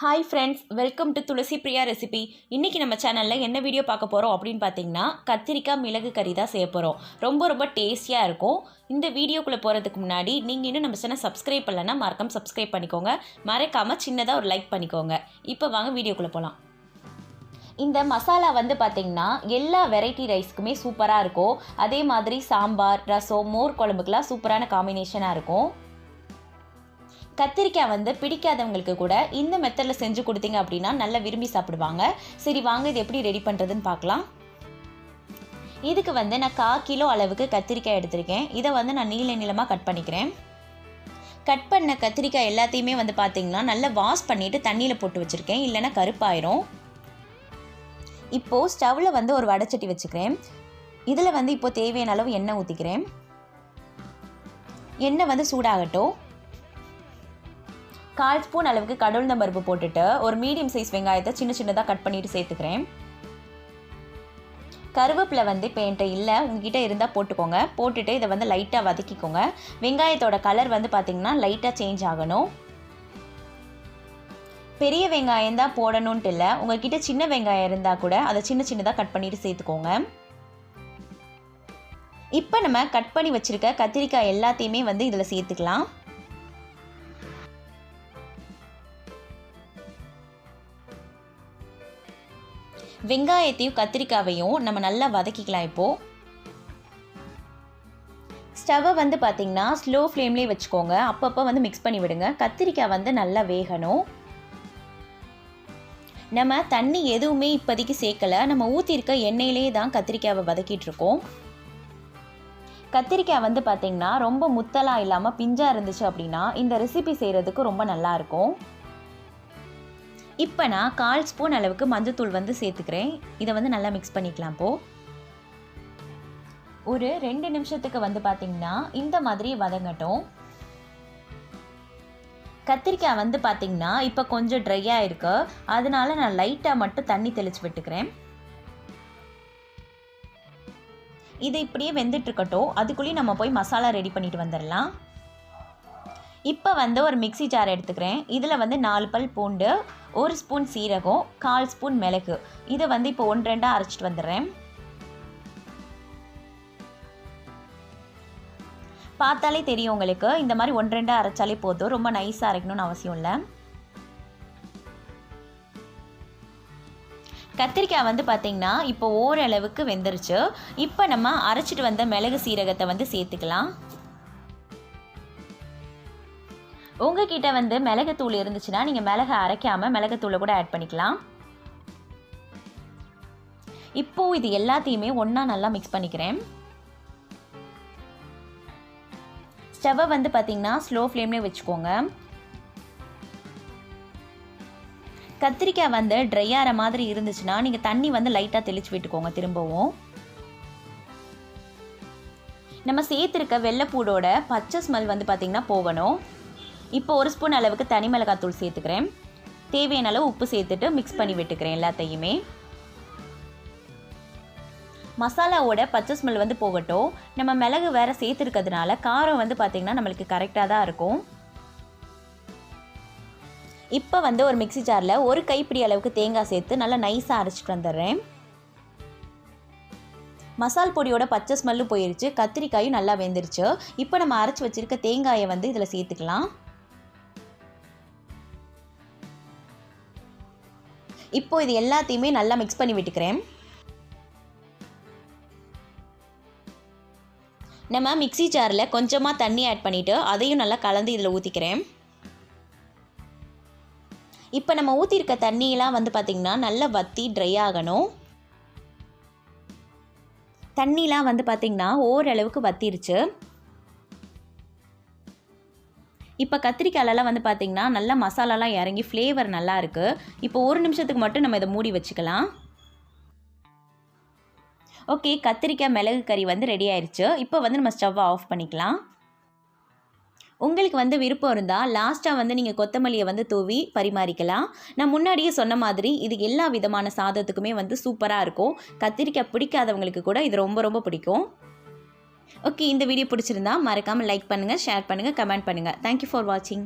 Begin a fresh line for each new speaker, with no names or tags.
Hi friends welcome to Tulasi Priya recipe இன்றைக்கி நம்ம சேனலில் என்ன வீடியோ பார்க்க போகிறோம் அப்படின்னு பார்த்தீங்கன்னா கத்திரிக்காய் மிளகு கறி தான் செய்ய போகிறோம் ரொம்ப ரொம்ப டேஸ்டியாக இருக்கும். இந்த வீடியோக்குள்ளே போகிறதுக்கு முன்னாடி நீங்கள் இன்னும் நம்ம சேனல் சப்ஸ்கிரைப் பண்ணலன்னா மறக்காம சப்ஸ்கிரைப் பண்ணிக்கோங்க. மறக்காமல் சின்னதாக ஒரு லைக் பண்ணிக்கோங்க. இப்போ வாங்க வீடியோக்குள்ளே போகலாம் இந்த மசாலா வந்து பார்த்திங்கன்னா எல்லா வெரைட்டி ரைஸ்க்குமே சூப்பராக இருக்கும். அதே மாதிரி சாம்பார் ரசம் மோர் குழம்புக்கெலாம் சூப்பரான காம்பினேஷனாக இருக்கும். கத்திரிக்காய் வந்து பிடிக்காதவங்களுக்கு கூட இந்த மெத்தடில் செஞ்சு கொடுத்தீங்க அப்படின்னா நல்லா விரும்பி சாப்பிடுவாங்க. சரி வாங்க இது எப்படி ரெடி பண்ணுறதுன்னு பார்க்கலாம். இதுக்கு வந்து நான் கா கிலோ அளவுக்கு கத்திரிக்காய் எடுத்திருக்கேன். இதை வந்து நான் நீல நீளமாக கட் பண்ணிக்கிறேன். கட் பண்ண கத்திரிக்காய் எல்லாத்தையுமே வந்து பார்த்தீங்கன்னா நல்லா வாஷ் பண்ணிவிட்டு தண்ணியில் போட்டு வச்சுருக்கேன். இல்லைன்னா கருப்பாயிரும். இப்போது ஸ்டவ்வில் வந்து ஒரு வடைச்சட்டி வச்சுக்கிறேன். இதில் வந்து இப்போது தேவையான அளவு எண்ணெய் ஊற்றிக்கிறேன் எண்ணெய் வந்து சூடாகட்டும். கால் ஸ்பூன் அளவுக்கு கடவுள்ந்த பருப்பு போட்டுட்டு ஒரு மீடியம் சைஸ் வெங்காயத்தை சின்ன சின்னதாக கட் பண்ணிட்டு சேர்த்துக்கிறேன். கருவேப்பிலை வந்து இப்போ என்கிட்ட இல்லை. உங்ககிட்ட இருந்தால் போட்டுக்கோங்க. போட்டுட்டு இதை வந்து லைட்டாக வதக்கிக்கோங்க. வெங்காயத்தோட கலர் வந்து பார்த்திங்கன்னா லைட்டாக சேஞ்ச் ஆகணும். பெரிய வெங்காயம் தான் போடணுன்ட்டு இல்லை. உங்ககிட்ட சின்ன வெங்காயம் இருந்தால் கூட அதை சின்ன சின்னதாக கட் பண்ணிட்டு சேர்த்துக்கோங்க. இப்போ நம்ம கட் பண்ணி வச்சுருக்க கத்திரிக்காய் எல்லாத்தையுமே வந்து இதில் சேர்த்துக்கலாம். வெங்காயத்தையும் கத்திரிக்காவையும் நம்ம நல்லா வதக்கிக்கலாம் இப்போது ஸ்டவ்வை வந்து பார்த்திங்கன்னா ஸ்லோ ஃப்ளேம்லேயே வச்சுக்கோங்க. அப்பப்போ வந்து மிக்ஸ் பண்ணி விடுங்க. கத்திரிக்காய் வந்து நல்லா வேகணும். நம்ம தண்ணி எதுவுமே இப்போதைக்கு சேர்க்கலை. நம்ம ஊற்றிருக்க எண்ணெயிலேயே தான் கத்திரிக்காவை வதக்கிட்டுருக்கோம் கத்திரிக்காய் வந்து பார்த்திங்கன்னா ரொம்ப முத்தலாக இல்லாமல் பிஞ்சாக இருந்துச்சு அப்படின்னா இந்த ரெசிபி செய்கிறதுக்கு ரொம்ப நல்லாயிருக்கும் இப்போ நான் கால் ஸ்பூன் அளவுக்கு மஞ்சத்தூள் வந்து சேர்த்துக்கிறேன். இதை வந்து நல்லா மிக்ஸ் பண்ணிக்கலாம் இப்போது ஒரு ரெண்டு நிமிஷத்துக்கு வந்து பார்த்திங்கன்னா இந்த மாதிரி வதங்கட்டும். கத்திரிக்காய் வந்து பார்த்திங்கன்னா இப்போ கொஞ்சம் ட்ரையாக இருக்கு. அதனால நான் லைட்டாக மட்டும் தண்ணி தெளித்து விட்டுக்கிறேன். இது இப்படியே வெந்துட்டுருக்கட்டும் அதுக்குள்ளேயும் நம்ம போய் மசாலா ரெடி பண்ணிட்டு வந்துடலாம். இப்போ வந்து ஒரு மிக்சி ஜார் எடுத்துக்கிறேன். இதில் வந்து நாலு பல் பூண்டு ஒரு ஸ்பூன் சீரகம் கால் ஸ்பூன் மிளகு. இதை வந்து இப்போ ஒன்று ரெண்டாக அரைச்சிட்டு வந்துடுறேன். பார்த்தாலே தெரியும் உங்களுக்கு. இந்த மாதிரி ஒன்று ரெண்டாக அரைச்சாலே போதும். ரொம்ப நைஸாக அரைக்கணும்னு அவசியம் இல்லை. கத்திரிக்காய் வந்து பார்த்திங்கன்னா இப்போ ஓரளவுக்கு வெந்துருச்சு. இப்போ நம்ம அரைச்சிட்டு வந்த மிளகு சீரகத்தை வந்து சேர்த்துக்கலாம். உங்ககிட்ட வந்து மிளகுத்தூள் இருந்துச்சுன்னா நீங்கள் மிளகு அரைக்காமல் மிளகுத்தூளை கூட ஆட் பண்ணிக்கலாம். இப்போது இது எல்லாத்தையுமே ஒன்றா நல்லா மிக்ஸ் பண்ணிக்கிறேன். ஸ்டவ்வை வந்து பார்த்திங்கன்னா ஸ்லோ ஃப்ளேம்லேயே வச்சுக்கோங்க. கத்திரிக்காய் வந்து ட்ரை ஆகிற மாதிரி இருந்துச்சுன்னா நீங்கள் தண்ணி வந்து லைட்டாக தெளித்து விட்டுக்கோங்க திரும்பவும். நம்ம சேர்த்துருக்க வெள்ளைப்பூடோட பச்சை ஸ்மெல் வந்து பார்த்திங்கன்னா போகணும். இப்போ ஒரு ஸ்பூன் அளவுக்கு தனி மிளகாத்தூள் சேர்த்துக்கிறேன். தேவையான அளவு உப்பு சேர்த்துட்டு மிக்ஸ் பண்ணி விட்டுக்கிறேன் எல்லாத்தையுமே. மசாலாவோட பச்சை ஸ்மெல் வந்து போகட்டும். நம்ம மிளகு வேறு சேர்த்துருக்கிறதுனால காரம் வந்து பார்த்திங்கன்னா நம்மளுக்கு கரெக்டாக தான் இருக்கும். இப்போ வந்து ஒரு மிக்சி ஜாரில் ஒரு கைப்பிடி அளவுக்கு தேங்காய் சேர்த்து நல்லா நைஸாக அரைச்சிட்டு வந்துடுறேன். மசால் பொடியோட பச்சை ஸ்மெல்லும் போயிருச்சு. கத்திரிக்காயும் நல்லா வெந்துருச்சு. இப்போ நம்ம அரைச்சி வச்சுருக்க தேங்காயை வந்து இதில் சேர்த்துக்கலாம். இப்போ இது எல்லாத்தையுமே நல்லா மிக்ஸ் பண்ணி விட்டுக்கிறேன். நம்ம மிக்சி ஜாரில் கொஞ்சமாக தண்ணி ஆட் பண்ணிவிட்டு அதையும் நல்லா கலந்து இதில் ஊற்றிக்கிறேன் இப்போ நம்ம ஊற்றிருக்க தண்ணியெலாம் வந்து பார்த்திங்கன்னா நல்லா வற்றி ட்ரை ஆகணும். தண்ணிலாம் வந்து பார்த்திங்கன்னா ஓரளவுக்கு வத்திருச்சு. இப்போ கத்திரிக்காயிலலாம் வந்து பார்த்திங்கன்னா நல்லா மசாலாலாம் இறங்கி ஃப்ளேவர் நல்லா இருக்குது இப்போ ஒரு நிமிஷத்துக்கு மட்டும் நம்ம இதை மூடி வச்சுக்கலாம். ஓகே கத்திரிக்காய் மிளகு கறி வந்து ரெடி ஆயிடுச்சு இப்போ வந்து நம்ம ஸ்டவ்வை ஆஃப் பண்ணிக்கலாம். உங்களுக்கு வந்து விருப்பம் இருந்தால் லாஸ்ட்டாக வந்து நீங்கள் கொத்தமல்லியை வந்து தூவி பரிமாறிக்கலாம். நான் முன்னாடியே சொன்ன மாதிரி இது எல்லா விதமான சாதத்துக்குமே வந்து சூப்பராக இருக்கும். கத்திரிக்காய் பிடிக்காதவங்களுக்கு கூட இது ரொம்ப ரொம்ப பிடிக்கும். ஓகே இந்த வீடியோ பிடிச்சிருந்தா மறக்காமல் லைக் பண்ணுங்கள் ஷேர் பண்ணுங்கள் கமெண்ட் பண்ணுங்கள் தேங்க்யூ ஃபார் வாட்சிங்